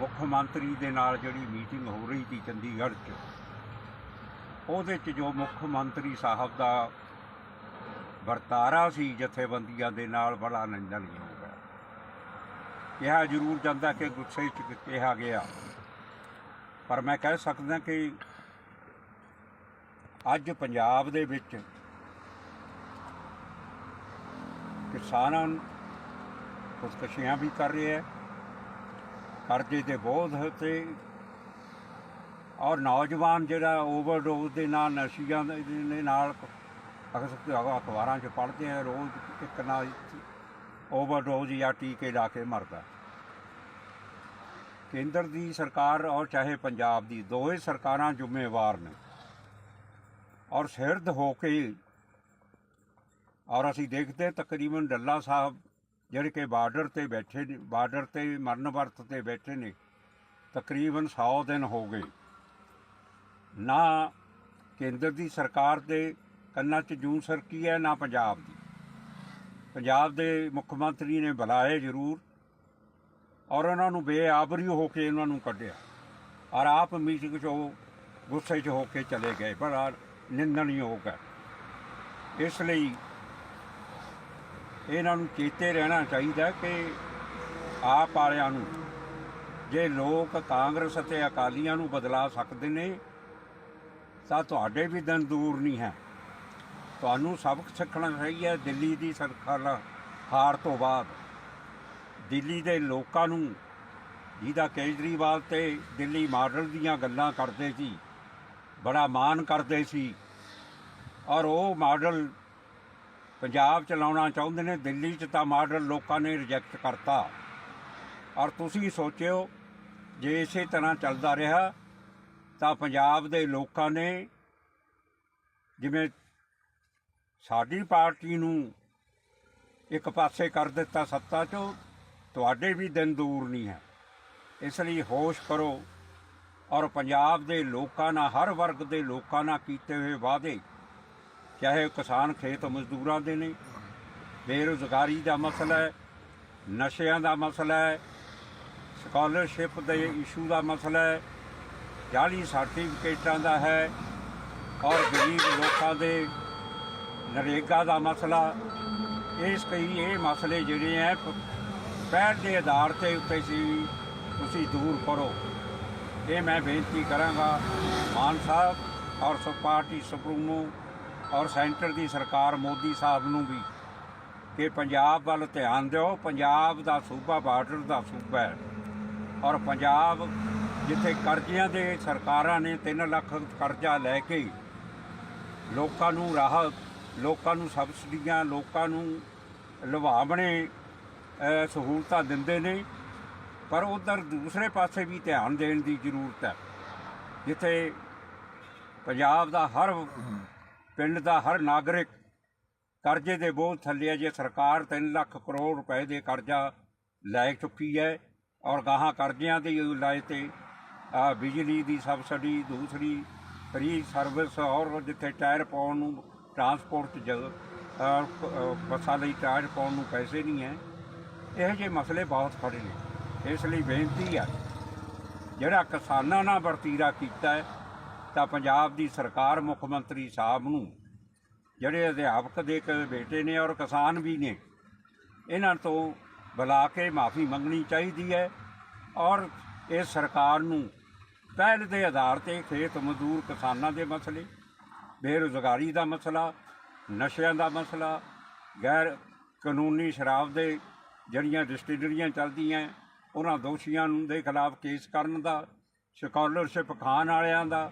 ਮੁੱਖ ਮੰਤਰੀ ਦੇ ਨਾਲ ਜਿਹੜੀ ਮੀਟਿੰਗ ਹੋ ਰਹੀ ਸੀ ਚੰਡੀਗੜ੍ਹ 'ਚ, ਉਹਦੇ 'ਚ ਜੋ ਮੁੱਖ ਮੰਤਰੀ ਸਾਹਿਬ ਦਾ ਵਰਤਾਰਾ ਸੀ ਜਥੇਬੰਦੀਆਂ ਦੇ ਨਾਲ ਬੜਾ ਨਿੰਦਣਯੋਗ ਹੈ। ਕਿਹਾ ਜ਼ਰੂਰ ਜਾਂਦਾ ਕਿ ਗੁੱਸੇ 'ਚ ਕਿਹਾ ਗਿਆ। ਪਰ ਮੈਂ ਕਹਿ ਸਕਦਾ ਕਿ ਅੱਜ ਪੰਜਾਬ ਦੇ ਵਿੱਚ ਕਿਸਾਨਾਂ ਖੁਦਕਸ਼ੀਆਂ ਵੀ ਕਰ ਰਹੇ ਹੈ। ਕਰਜ਼ੇ ਦੇ ਬੋਝ ਤੇ ਔਰ ਨੌਜਵਾਨ ਜਿਹੜਾ ਓਵਰਡੋਜ਼ ਦੇ ਨਾਲ, ਨਸ਼ਿਆਂ ਦੇ ਨਾਲ ਅਕਸਰ ਅਖਬਾਰਾਂ 'ਚ ਪੜ੍ਹਦੇ ਆ, ਰੋਜ਼ ਇੱਕ ਨਾ ਓਵਰਡੋਜ਼ ਜਾਂ ਟੀਕੇ ਲਾ ਕੇ ਮਰਦਾ। ਕੇਂਦਰ ਦੀ ਸਰਕਾਰ ਔਰ ਚਾਹੇ ਪੰਜਾਬ ਦੀ, ਦੋਵੇਂ ਸਰਕਾਰਾਂ ਜ਼ਿੰਮੇਵਾਰ ਨੇ। ਔਰ ਸਿਰਦ ਹੋ ਕੇ, ਔਰ ਅਸੀਂ ਦੇਖਦੇ ਤਕਰੀਬਨ ਡੱਲਾ ਸਾਹਿਬ ਜਿਹੜੇ ਕਿ ਬਾਰਡਰ ਤੇ ਬੈਠੇ ਨੇ, ਬਾਰਡਰ ਤੇ ਮਰਨ ਵਰਤ ਤੇ ਬੈਠੇ ਨੇ, ਤਕਰੀਬਨ 100 ਦਿਨ ਹੋ ਗਏ। ਨਾ ਕੇਂਦਰ ਦੀ ਸਰਕਾਰ ਦੇ ਕੰਨਾਂ 'ਚ ਜੂੰ ਸਰਕੀ ਹੈ, ਨਾ ਪੰਜਾਬ ਦੀ। ਪੰਜਾਬ ਦੇ ਮੁੱਖ ਮੰਤਰੀ ਨੇ ਬੁਲਾਏ ਜ਼ਰੂਰ ਔਰ ਉਹਨਾਂ ਨੂੰ ਬੇਆਬਰੀ ਹੋ ਕੇ ਉਹਨਾਂ ਨੂੰ ਕੱਢਿਆ ਔਰ ਆਪ ਮੀਟਿੰਗ 'ਚ ਉਹ ਗੁੱਸੇ 'ਚ ਹੋ ਕੇ ਚਲੇ ਗਏ, ਬੜਾ ਨਿੰਦਣਯੋਗ ਹੈ। ਇਸ ਲਈ ਇਹਨਾਂ ਨੂੰ ਚੇਤੇ ਰਹਿਣਾ ਚਾਹੀਦਾ ਕਿ ਆਪ ਵਾਲਿਆਂ ਨੂੰ ਜੇ ਲੋਕ ਕਾਂਗਰਸ ਅਤੇ ਅਕਾਲੀਆਂ ਨੂੰ ਬਦਲਾ ਸਕਦੇ ਨੇ, ਤਾਂ ਤੁਹਾਡੇ ਵੀ ਦਿਨ ਦੂਰ ਨਹੀਂ ਹੈ। ਤੁਹਾਨੂੰ ਸਬਕ ਸਿੱਖਣਾ ਚਾਹੀਦਾ ਦਿੱਲੀ ਦੀ ਸਰਕਾਰ ਹਾਰ ਤੋਂ ਬਾਅਦ। ਦਿੱਲੀ ਦੇ ਲੋਕਾਂ ਨੂੰ ਜਿਹਦਾ ਕੇਜਰੀਵਾਲ ਤੇ ਦਿੱਲੀ ਮਾਡਲ ਦੀਆਂ ਗੱਲਾਂ ਕਰਦੇ ਸੀ, ਬੜਾ ਮਾਣ ਕਰਦੇ ਸੀ, ਔਰ ਉਹ ਮਾਡਲ ਪੰਜਾਬ ਚ ਲਾਉਣਾ ਚਾਹੁੰਦੇ ਨੇ, ਦਿੱਲੀ ਚ ਤਾਂ ਮਾਡਲ ਲੋਕਾਂ ਨੇ ਰਿਜੈਕਟ ਕਰਤਾ। ਔਰ ਤੁਸੀਂ ਸੋਚਿਓ, ਜੇ ਇਸੇ ਤਰ੍ਹਾਂ ਚੱਲਦਾ ਰਿਹਾ, ਤਾਂ ਪੰਜਾਬ ਦੇ ਲੋਕਾਂ ਨੇ ਜਿਵੇਂ ਸਾਡੀ ਪਾਰਟੀ ਨੂੰ ਇੱਕ ਪਾਸੇ ਕਰ ਦਿੱਤਾ ਸੱਤਾ ਚੋਂ, ਤੁਹਾਡੇ ਵੀ ਦਿਨ ਦੂਰ ਨਹੀਂ ਹੈ। ਇਸ ਲਈ ਹੋਸ਼ ਕਰੋ ਔਰ ਪੰਜਾਬ ਦੇ ਲੋਕਾਂ ਨਾਲ, ਹਰ ਵਰਗ ਦੇ ਲੋਕਾਂ ਨਾਲ ਕੀਤੇ ਹੋਏ ਵਾਅਦੇ ਚਾਹੇ ਉਹ ਕਿਸਾਨ ਖੇਤ ਮਜ਼ਦੂਰਾਂ ਦੇ ਨੇ, ਬੇਰੁਜ਼ਗਾਰੀ ਦਾ ਮਸਲਾ ਹੈ, ਨਸ਼ਿਆਂ ਦਾ ਮਸਲਾ ਹੈ ਸਕਾਲਰਸ਼ਿਪ ਦੇ ਇਸ਼ੂ ਦਾ ਮਸਲਾ ਹੈ ਜਾਲੀ ਸਰਟੀਫਿਕੇਟਾਂ ਦਾ ਹੈ ਔਰ ਗਰੀਬ ਲੋਕਾਂ ਦੇ ਨਰੇਗਾ ਦਾ ਮਸਲਾ, ਇਸ ਕਈ ਇਹ ਮਸਲੇ ਜਿਹੜੇ ਹੈ ਪ- ਦੇ ਆਧਾਰ ਤੇ ਉੱਤੇ ਸੀ ਤੁਸੀਂ ਦੂਰ ਕਰੋ। ਇਹ ਮੈਂ ਬੇਨਤੀ ਕਰਾਂਗਾ, ਮਾਨ ਸਾਹਿਬ ਔਰ ਸੋ ਪਾਰਟੀ ਸੁਪਰੀਮੋ ਔਰ ਸੈਂਟਰ ਦੀ ਸਰਕਾਰ ਮੋਦੀ ਸਾਹਿਬ ਨੂੰ ਵੀ ਕਿ ਪੰਜਾਬ ਵੱਲ ਧਿਆਨ ਦਿਓ। ਪੰਜਾਬ ਦਾ ਸੂਬਾ ਬਾਰਡਰ ਦਾ ਸੂਬਾ ਹੈ। ਔਰ ਪੰਜਾਬ ਜਿੱਥੇ ਕਰਜ਼ਿਆਂ ਦੇ ਸਰਕਾਰਾਂ ਨੇ 3 ਲੱਖ ਕਰਜ਼ਾ ਲੈ ਕੇ ਲੋਕਾਂ ਨੂੰ ਰਾਹਤ ਲੋਕਾਂ ਨੂੰ ਸਬਸਿਡੀਆਂ, ਲੋਕਾਂ ਨੂੰ ਲੁਭਾਵਣੇ ਸਹੂਲਤਾਂ ਦਿੰਦੇ ਨੇ। ਪਰ ਉਧਰ ਦੂਸਰੇ ਪਾਸੇ ਵੀ ਧਿਆਨ ਦੇਣ ਦੀ ਜ਼ਰੂਰਤ ਹੈ। ਜਿੱਥੇ ਪੰਜਾਬ ਦਾ ਹਰ ਪਿੰਡ ਦਾ ਹਰ ਨਾਗਰਿਕ ਕਰਜ਼ੇ ਦੇ ਬੋਝ ਥੱਲੇ ਜੇ ਸਰਕਾਰ 3 ਲੱਖ ਕਰੋੜ ਰੁਪਏ ਦੇ ਕਰਜ਼ਾ ਲੈ ਚੁੱਕੀ ਹੈ ਔਰ ਗਾਹਾਂ ਕਰਜ਼ਿਆਂ ਦੇ ਲਾਏ ਤੇ ਬਿਜਲੀ ਦੀ ਸਬਸਿਡੀ, ਦੂਸਰੀ ਫ੍ਰੀ ਸਰਵਿਸ ਔਰ ਜਿੱਥੇ ਟਾਇਰ ਪਾਉਣ ਨੂੰ ਟਰਾਂਸਪੋਰਟ 'ਚ ਜਗ- ਬੱਸਾਂ ਲਈ ਟਾਇਰ ਪਾਉਣ ਨੂੰ ਪੈਸੇ ਨਹੀਂ ਹੈ। ਇਹੋ ਜਿਹੇ ਮਸਲੇ ਬਹੁਤ ਖੜੇ ਨੇ। ਇਸ ਲਈ ਬੇਨਤੀ ਆ ਜਿਹੜਾ ਕਿਸਾਨਾਂ ਨਾਲ ਵਰਤੀਰਾ ਕੀਤਾ ਹੈ ਤਾਂ ਪੰਜਾਬ ਦੀ ਸਰਕਾਰ ਮੁੱਖ ਮੰਤਰੀ ਸਾਹਿਬ ਨੂੰ, ਜਿਹੜੇ ਅਧਿਆਪਕ ਦੇ ਕ ਬੇਟੇ ਨੇ ਔਰ ਕਿਸਾਨ ਵੀ ਨੇ, ਇਹਨਾਂ ਤੋਂ ਬੁਲਾ ਕੇ ਮਾਫੀ ਮੰਗਣੀ ਚਾਹੀਦੀ ਹੈ ਔਰ ਇਹ ਸਰਕਾਰ ਨੂੰ ਪਹਿਲ ਦੇ ਆਧਾਰ ਤੇ ਖੇਤ ਮਜ਼ਦੂਰ ਕਿਸਾਨਾਂ ਦੇ ਮਸਲੇ, ਬੇਰੁਜ਼ਗਾਰੀ ਦਾ ਮਸਲਾ, ਨਸ਼ਿਆਂ ਦਾ ਮਸਲਾ, ਗੈਰ ਕਾਨੂੰਨੀ ਸ਼ਰਾਬ ਦੇ ਜਿਹੜੀਆਂ ਡਿਸਟਿਲਰੀਆਂ ਚੱਲਦੀਆਂ, ਉਹਨਾਂ ਦੋਸ਼ੀਆਂ ਨੂੰ ਦੇ ਖਿਲਾਫ ਕੇਸ ਕਰਨ ਦਾ, ਸਕਾਲਰਸ਼ਿਪ ਖਾਣ ਵਾਲਿਆਂ ਦਾ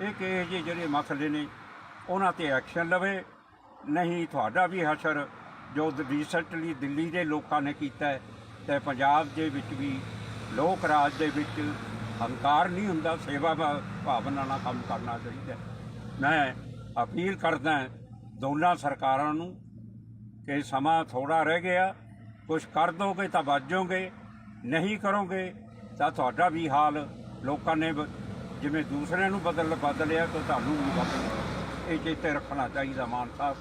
ਇਹ ਕਿ ਜਿਹੇ ਜਿਹੜੇ ਮਸਲੇ ਨੇ, ਉਹਨਾਂ ਤੇ ਐਕਸ਼ਨ ਲਵੇ, ਨਹੀਂ ਤੁਹਾਡਾ ਵੀ ਹਸ਼ਰ ਜੋ ਰੀਸੈਂਟਲੀ ਦਿੱਲੀ ਦੇ ਲੋਕਾਂ ਨੇ ਕੀਤਾ ਹੈ, ਤੇ ਪੰਜਾਬ ਦੇ ਵਿੱਚ ਵੀ, ਲੋਕ ਰਾਜ ਦੇ ਵਿੱਚ ਹੰਕਾਰ ਨਹੀਂ ਹੁੰਦਾ, ਸੇਵਾ ਭਾ- ਭਾਵਨਾ ਨਾਲ ਕੰਮ ਕਰਨਾ ਚਾਹੀਦਾ ਮੈਂ ਅਪੀਲ ਕਰਦਾ ਦੋਨਾਂ ਸਰਕਾਰਾਂ ਨੂੰ, ਕਿ ਸਮਾਂ ਥੋੜਾ ਰਹਿ ਗਿਆ ਕੁਝ ਕਰ ਦੋਗੇ ਤਾਂ ਬਾਜੋਗੇ ਨਹੀਂ ਕਰੋਗੇ ਤਾਂ ਤੁਹਾਡਾ ਵੀ ਹਾਲ ਲੋਕਾਂ ਨੇ ਜਿਵੇਂ ਦੂਸਰਿਆਂ ਨੂੰ ਬਦਲ ਬਦਲਿਆ ਤਾਂ ਤੁਹਾਨੂੰ ਵੀ ਬਦਲ ਇਹ ਚੇਤੇ ਰੱਖਣਾ ਚਾਹੀਦਾ ਮਾਨ ਸਾਹਿਬ।